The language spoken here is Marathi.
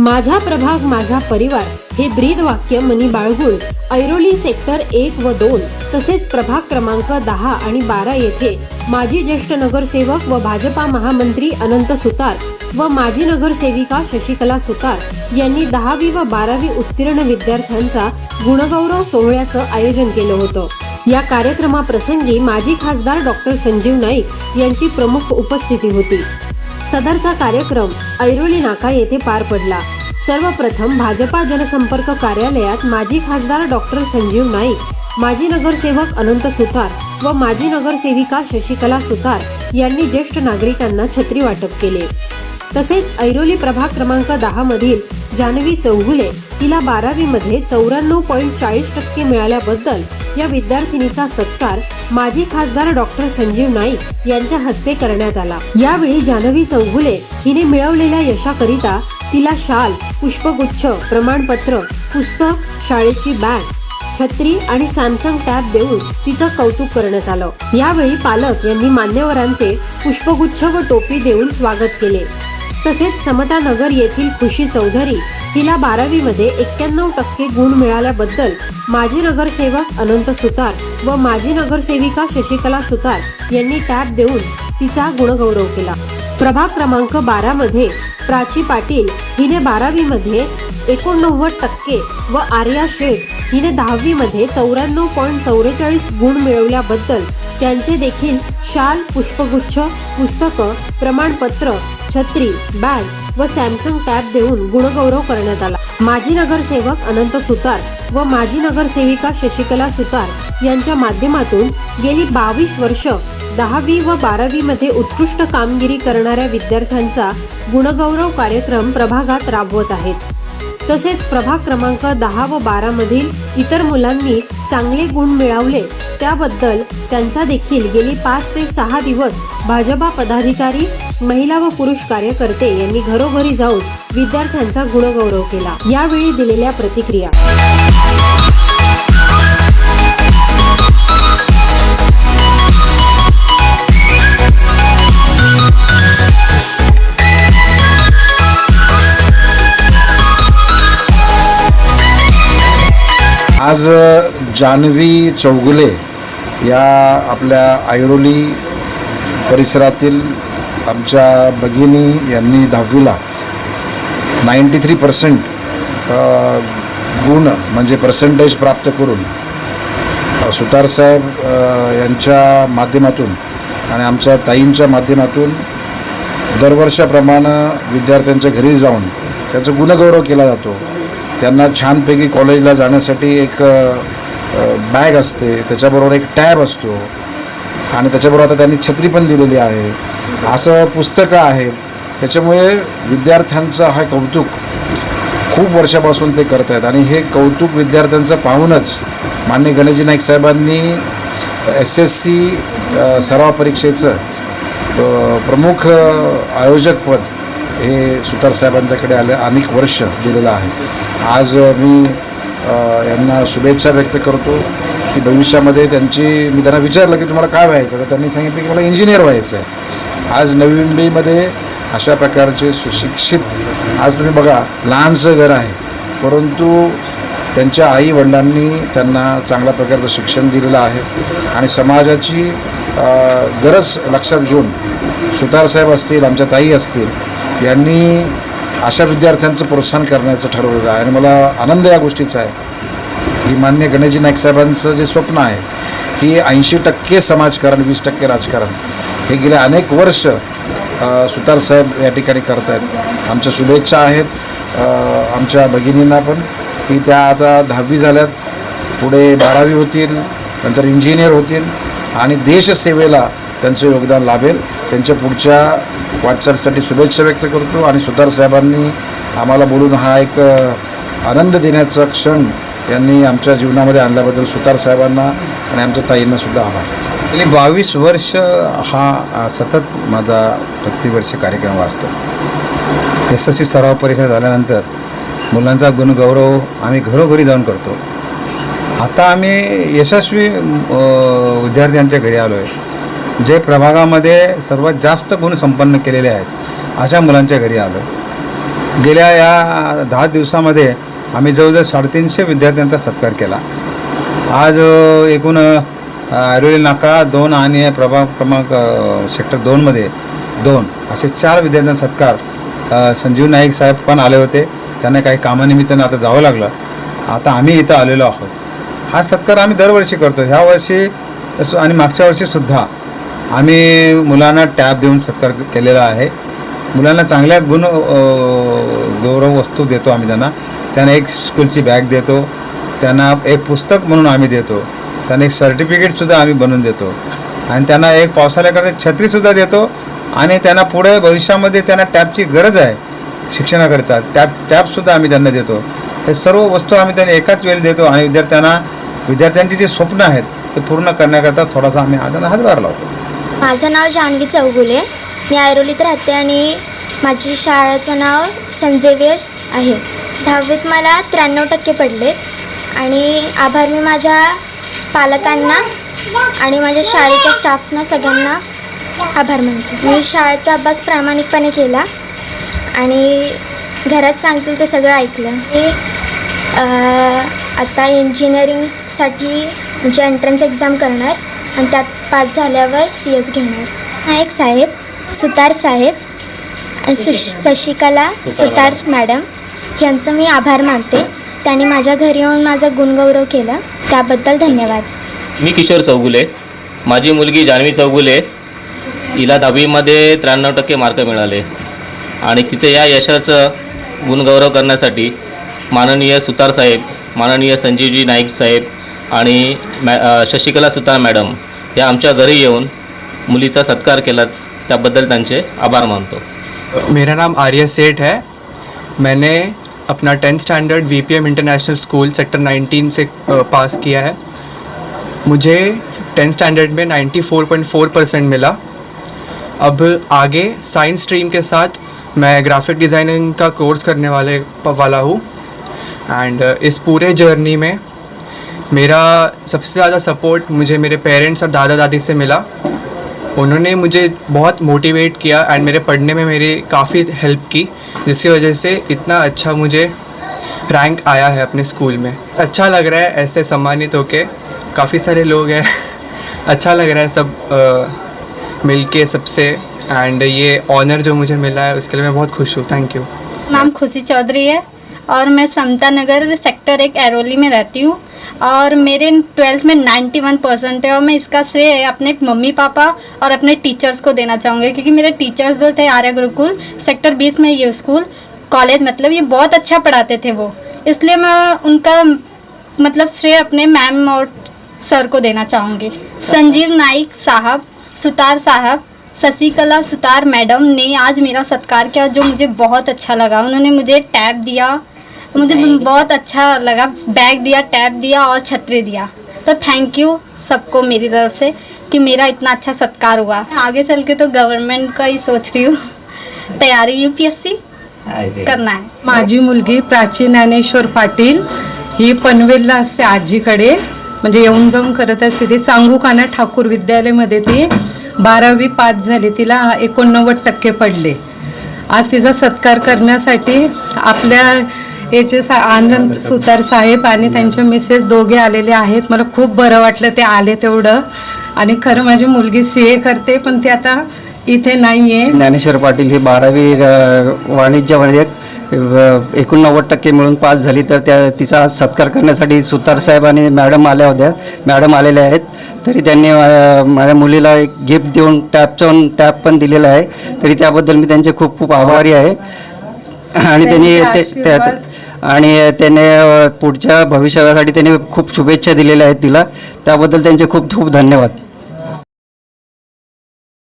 माझा प्रभाग माझा परिवार हे ब्रीद वाक्य मनी बाळगुळ ऐरोली सेक्टर एक व दोन तसेच प्रभाग क्रमांक दहा आणि बारा येथे माजी ज्येष्ठ नगरसेवक व भाजपा महामंत्री अनंत सुतार व माजी नगरसेविका शशिकला सुतार यांनी दहावी व बारावी उत्तीर्ण विद्यार्थ्यांचा गुणगौरव सोहळ्याचं आयोजन केलं होतं. या कार्यक्रमाप्रसंगी माजी खासदार डॉक्टर संजीव नाईक यांची प्रमुख उपस्थिती होती. सदरचा कार्यक्रम ऐरोली नाका येथे पार पडला. सर्वप्रथम भाजपा जनसंपर्क कार्यालयात माजी खासदार डॉक्टर संजीव नाईक माजी नगरसेवक अनंत सुतार व माजी नगरसेविका शशिकला सुतार यांनी ज्येष्ठ नागरिकांना छत्री वाटप केले. तसेच ऐरोली प्रभाग क्रमांक दहा मधील जानवी चौगुले तिला बारावी मध्ये चौऱ्याण्णव पॉईंट चाळीस टक्के मिळाल्याबद्दल या विद्यार्थिनीचा सत्कार माजी खासदार डॉक्टर संजीव नाईक यांच्या हस्ते करण्यात आला. यावेळी जानवी चौगुले हिने मिळवलेल्या यशाकरिता तिला शाल पुष्पगुच्छ प्रमाणपत्र पुस्तक शाळेची बॅग छत्री आणि सॅमसंग टॅब देऊन तिचं कौतुक करण्यात आलं. यावेळी पालक यांनी मान्यवरांचे पुष्पगुच्छ व टोपी देऊन स्वागत केले. तसेच समता नगर येथील खुशी चौधरी हिला बारावी मध्ये एक्क्याण्णव टक्के गुण मिळाल्याबद्दल माजी नगरसेवक अनंत सुतार व माजी नगरसेविका शशिकला सुतार यांनी टॅब देऊन तिचा गुणगौरव केला. प्रभाग क्रमांक बारा मध्ये प्राची पाटील हिने बारावी मध्ये एकोणनव्वद टक्के व आर्या शेठ हिने दहावी मध्ये चौऱ्याण्णव पॉईंट चौवेचाळीस गुण मिळवल्याबद्दल त्यांचे देखील शाल पुष्पगुच्छ पुस्तकं प्रमाणपत्र छत्री बॅग व सॅमसंग टॅब देऊन गुणगौरव करण्यात आला. माजी नगरसेवक अनंत सुतार व माजी नगरसेविका शशिकला सुतार यांच्या माध्यमातून गेली बावीस वर्ष दहावी व बारावी मध्ये उत्कृष्ट कामगिरी करणाऱ्या विद्यार्थ्यांचा गुणगौरव कार्यक्रम प्रभागात राबवत आहेत. तसेच प्रभाग क्रमांक दहा व बारा मधील इतर मुलांनी चांगले गुण मिळवले त्याबद्दल त्यांचा देखील गेली पाच ते सहा दिवस भाजपा पदाधिकारी महिला व पुरुष कार्यकर्ते यांनी घरोघरी जाऊन विद्यार्थ्यांचा गुणगौरव केला. यावेळी दिलेल्या प्रतिक्रिया. आज जानवी चौगुले या आपल्या ऐरोली परिसरातील आमच्या भगिनी यांनी दहावीला नाईंटी थ्री पर्सेंट गुण म्हणजे पर्सेंटेज प्राप्त करून सुतारसाहेब यांच्या माध्यमातून आणि आमच्या ताईंच्या माध्यमातून दरवर्षाप्रमाणे विद्यार्थ्यांच्या घरी जाऊन त्याचा गुणगौरव केला जातो. त्यांना छानपैकी कॉलेजला जाण्यासाठी एक बॅग असते त्याच्याबरोबर एक टॅब असतो. आणि त्याच्याबरोबर आता त्यांनी छत्री पण दिलेली आहे. असं पुस्तकं आहेत. त्याच्यामुळे विद्यार्थ्यांचं हा कौतुक खूप वर्षापासून ते करत आहेत आणि हे कौतुक विद्यार्थ्यांचं पाहूनच मान्य गणेशजी नाईक साहेबांनी एस एस सी सराव परीक्षेचं प्रमुख आयोजकपद हे सुतार साहेबांच्याकडे आले अनेक वर्ष दिलेलं आहे. आज मी यांना शुभेच्छा व्यक्त करतो की भविष्यामध्ये त्यांची मी त्यांना विचारलं की तुम्हाला काय व्हायचं? तर त्यांनी सांगितलं की मला इंजिनियर व्हायचं आहे. आज नवी मुंबईमध्ये अशा प्रकारचे सुशिक्षित आज तुम्ही बघा लहानसं घर आहे. परंतु त्यांच्या आई वडिलांनी त्यांना चांगल्या प्रकारचं शिक्षण दिलेलं आहे. आणि समाजाची गरज लक्षात घेऊन सुतारसाहेब असतील आमच्या ताई असतील यांनी अशा विद्यार्थ्यांचं प्रोत्साहन करण्याचं ठरवलेलं आहे. आणि मला आनंद या गोष्टीचा आहे. की मान्य गणेशजी नाईक साहेबांचं जे स्वप्न आहे की ऐंशी टक्के समाजकारण वीस टक्के राजकारण. हे गेले अनेक वर्ष सुतारसाहेब या ठिकाणी करत आहेत आमच्या शुभेच्छा आहेत आमच्या भगिनींना पण की त्या आता दहावी झाल्यात. पुढे बारावी होतील नंतर इंजिनियर होतील आणि देशसेवेला त्यांचं योगदान लाभेल. त्यांच्या पुढच्या वाटचालीसाठी शुभेच्छा व्यक्त करतो आणि सुतार साहेबांनी आम्हाला बोलून हा एक आनंद देण्याचा क्षण यांनी आमच्या जीवनामध्ये आणल्याबद्दल सुतार साहेबांना आणि आमच्या ताईंनासुद्धा आभार. गेली बावीस वर्ष हा सतत माझा प्रतिवर्षी कार्यक्रम वाचतो. एस एस सी स्तराव परीक्षा झाल्यानंतर मुलांचा गुणगौरव आम्ही घरोघरी जाऊन करतो. आता आम्ही यशस्वी विद्यार्थ्यांच्या घरी आलो आहे जे प्रभागामध्ये सर्वात जास्त गुण संपन्न केलेले आहेत अशा मुलांच्या घरी आलो आहे गेल्या या दहा दिवसामध्ये आम्ही जवळजवळ साडेतीनशे विद्यार्थ्यांचा सत्कार केला. आज एकूण ऐरोली नाका दोन आणि प्रभाग क्रमांक सेक्टर दोनमध्ये दोन. असे चार विद्यार्थ्यांचा सत्कार. संजीव नाईक साहेब पण आले होते. त्यांना काही कामानिमित्तानं आता जावं लागलं. आता आम्ही इथं आलेलो आहोत. हा सत्कार आम्ही दरवर्षी करतो. ह्या वर्षी आणि मागच्या वर्षीसुद्धा आम्ही मुलांना टॅब देऊन सत्कार केलेला आहे. मुलांना चांगल्या गुण गौरव वस्तू देतो आम्ही त्यांना. त्यांना एक स्कूलची बॅग देतो. त्यांना एक पुस्तक म्हणून आम्ही देतो. त्यांना एक सर्टिफिकेटसुद्धा आम्ही बनवून देतो. आणि त्यांना एक पावसाळ्याकरता छत्रीसुद्धा देतो. आणि त्यांना पुढे भविष्यामध्ये त्यांना टॅबची गरज आहे. शिक्षणाकरिता टॅब टॅबसुद्धा आम्ही त्यांना देतो. हे सर्व वस्तू आम्ही त्यांना एकाच वेळी देतो आणि विद्यार्थ्यांना विद्यार्थ्यांची जी स्वप्न आहेत ते पूर्ण करण्याकरता थोडासा आम्ही त्यांना हातभार लावतो. माझं नाव जानवी चौगुले. मी ऐरोलीत राहते आणि माझी शाळेचं नाव संजेवियर्स आहे. दहावीत मला त्र्याण्णव टक्के पडलेत. आणि आभार मी माझ्या पालकांना आणि माझ्या शाळेच्या स्टाफना सगळ्यांना आभार मानते. मी शाळेचा अभ्यास प्रामाणिकपणे केला आणि घरात सांगतील ते सगळं ऐकलं. मी आता इंजिनिअरिंगसाठी म्हणजे एंट्रन्स एक्झाम करणार आणि त्यात पास झाल्यावर सी एस घेणार. नायक साहेब सुतार साहेब सु शशिकला सुतार मॅडम यांचं मी आभार मानते. त्यांनी माझ्या घरी येऊन माझा गुणगौरव केला. त्याबद्दल धन्यवाद. मी किशोर चौगुले. माझी मुलगी जान्हवी चौगुले. हिला दहावीमध्ये त्र्याण्णव टक्के मार्क मिळाले. आणि तिचे या यशाचं गुणगौरव करण्यासाठी माननीय सुतार साहेब माननीय संजीवजी नाईक साहेब आणि मॅ शशिकला सुतार मॅडम या आमच्या घरी येऊन मुलीचा सत्कार केला. त्याबद्दल त्यांचे आभार मानतो. मेरा नाम आर्य सेठ है. मैंने अपना tenth standard V P M International School sector 19 से पास किया है। मुझे टेंथ स्टैंडर्ड में 94.4 परसेंट मिला। अब आगे साइंस स्ट्रीम के साथ मैं ग्राफिक डिज़ाइनिंग का कोर्स करने वाले, वाला हूँ। एंड इस पूरे जर्नी में मेरा सबसे ज़्यादा सपोर्ट मुझे मेरे पेरेंट्स और दादा दादी से मिला। उन्होंने मुझे बहुत मोटिवेट किया एंड मेरे पढ़ने में मेरी काफ़ी हेल्प की, जिसकी वजह से इतना अच्छा मुझे रैंक आया है अपने स्कूल में। अच्छा लग रहा है ऐसे सम्मानित होके, काफ़ी सारे लोग हैं। अच्छा लग रहा है सब मिल के सबसे एंड ये ऑनर जो मुझे मिला है, उसके लिए मैं बहुत खुश हूँ। थैंक यू नाम खुशी चौधरी है। और मैं समता नगर सेक्टर एक एरोली में रहती हूँ। और मेरे ट्वेल्थ में 91 परसेंट है और मैं इसका श्रेय अपने मम्मी पापा और अपने टीचर्स को देना चाहूँगी, क्योंकि मेरे टीचर्स जो थे आर्य गुरुकुल सेक्टर 20 में ये स्कूल कॉलेज मतलब ये बहुत अच्छा पढ़ाते थे वो। इसलिए मैं उनका मतलब श्रेय अपने मैम और सर को देना चाहूँगी। संजीव नाइक साहब, सुतार साहब, शशिकला सुतार मैडम ने आज मेरा सत्कार किया, जो मुझे बहुत अच्छा लगा। उन्होंने मुझे टैब दिया मुझे बहुत अच्छा लगा। बैग दिया टैब दिया और छतरी दिया। तो थैंक यू सबको मेरी तरफ से कि मेरा इतना अच्छा सत्कार हुआ। आगे चल के तो गवर्नमेंट का ही सोच रही हूँ। तैयारी यूपीएससी करना है। माझी मुलगी प्राची ज्ञानेश्वर पाटील ही पनवेलला असते आजीकडे. म्हणजे येऊन जाऊन करत असते. ती चांगुकाना ठाकूर विद्यालयामध्ये ती बारावी पास झाली. तिला एकोणनव्वद टक्के पडले. आज तिचा सत्कार करण्यासाठी आपल्या याचे सा आनंद सुतार साहेब आणि त्यांच्या मिसेस दोघे आलेले आहेत. मला खूप बरं वाटलं ते आले तेवढं. आणि खरं माझी मुलगी सी ए करते पण ती आता इथे नाही आहे ज्ञानेश्वर पाटील ही बारावी वाणिज्यामध्ये अ, एकोणनव्वद टक्के मिळून पास झाली तर त्या तिचा आज सत्कार करण्यासाठी सुतार साहेब आणि मॅडम आल्या होत्या. मॅडम आलेल्या आहेत. तरी त्यांनी माझ्या मुलीला एक गिफ्ट देऊन टॅबचं टॅब पण दिलेलं आहे. तरी त्याबद्दल मी त्यांचे खूप खूप आभारी आहे. आणि त्यांनी ते आणि त्याने पुढच्या भविष्यासाठी त्यांनी खूप शुभेच्छा दिलेल्या आहेत तिला. त्याबद्दल त्यांचे खूप खूप धन्यवाद.